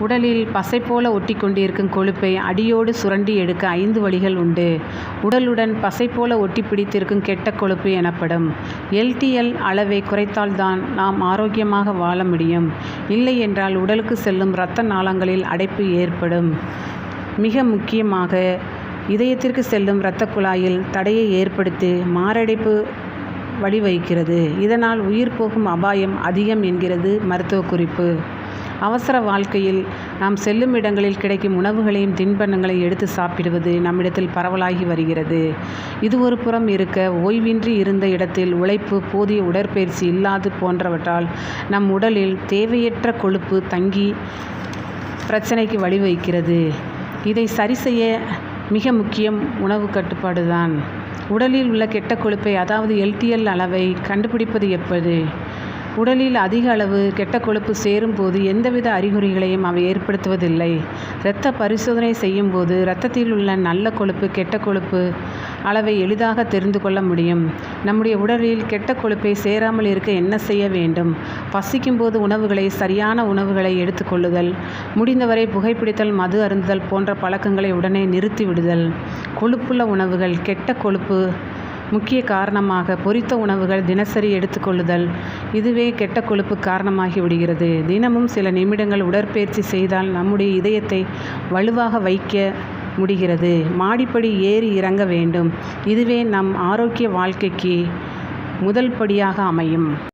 உடலில் பசை போல ஒட்டி கொண்டிருக்கும் கொழுப்பை அடியோடு சுரண்டி எடுக்க ஐந்து வழிகள் உண்டு. உடலுடன் பசை போல ஒட்டி பிடித்திருக்கும் கெட்ட கொழுப்பு எனப்படும். எல்டிஎல் அளவை குறைத்தால்தான் நாம் ஆரோக்கியமாக வாழ முடியும். இல்லை என்றால் உடலுக்கு செல்லும் இரத்த நாளங்களில் அடைப்பு ஏற்படும். மிக முக்கியமாக இதயத்திற்கு செல்லும் இரத்த குழாயில் தடையை ஏற்படுத்தி மாரடைப்பு வழிவகுக்கிறது. இதனால் உயிர் போகும் அபாயம் அதிகம் என்கிறது மருத்துவ குறிப்பு. அவசர வாழ்க்கையில் நாம் செல்லும் இடங்களில் கிடைக்கும் உணவுகளையும் தின்பண்ணங்களையும் எடுத்து சாப்பிடுவது நம்மிடத்தில் பரவலாகி வருகிறது. இது ஒரு புறம் இருக்க ஓய்வின்றி இருந்த இடத்தில் உழைப்பு போதிய உடற்பயிற்சி இல்லாது போன்றவற்றால் நம் உடலில் தேவையற்ற கொழுப்பு தங்கி பிரச்சனைக்கு வழிவகுக்கிறது. இதை சரி செய்ய மிக முக்கியம் உணவு கட்டுப்பாடு தான் உடலில் உள்ள கெட்ட கொழுப்பை அதாவது எல்டிஎல் அளவை கண்டுபிடிப்பது எப்படி உடலில் அதிக அளவு கெட்ட கொழுப்பு சேரும்போது எந்தவித அறிகுறிகளையும் அவை ஏற்படுத்துவதில்லை. இரத்த பரிசோதனை செய்யும்போது இரத்தத்தில் உள்ள நல்ல கொழுப்பு கெட்ட கொழுப்பு அளவை எளிதாக தெரிந்து கொள்ள முடியும். நம்முடைய உடலில் கெட்ட கொழுப்பை சேராமல் இருக்க என்ன செய்ய வேண்டும்? பசிக்கும் போது உணவுகளை சரியான உணவுகளை எடுத்துக்கொள்ளுதல் முடிந்தவரை புகைப்பிடித்தல் மது அருந்துதல் போன்ற பழக்கங்களை உடனே நிறுத்திவிடுதல் கொழுப்புள்ள உணவுகள் கெட்ட கொழுப்பு முக்கிய காரணமாக பொரித்த உணவுகள் தினசரி எடுத்துக்கொள்ளுதல் இதுவே கெட்ட கொழுப்பு காரணமாகி விடுகிறது. தினமும் சில நிமிடங்கள் உடற்பயிற்சி செய்தால் நம்முடைய இதயத்தை வலுவாக வைக்க முடிகிறது. மாடிப்படி ஏறி இறங்க வேண்டும். இதுவே நம் ஆரோக்கிய வாழ்க்கைக்கு முதல் படியாக அமையும்.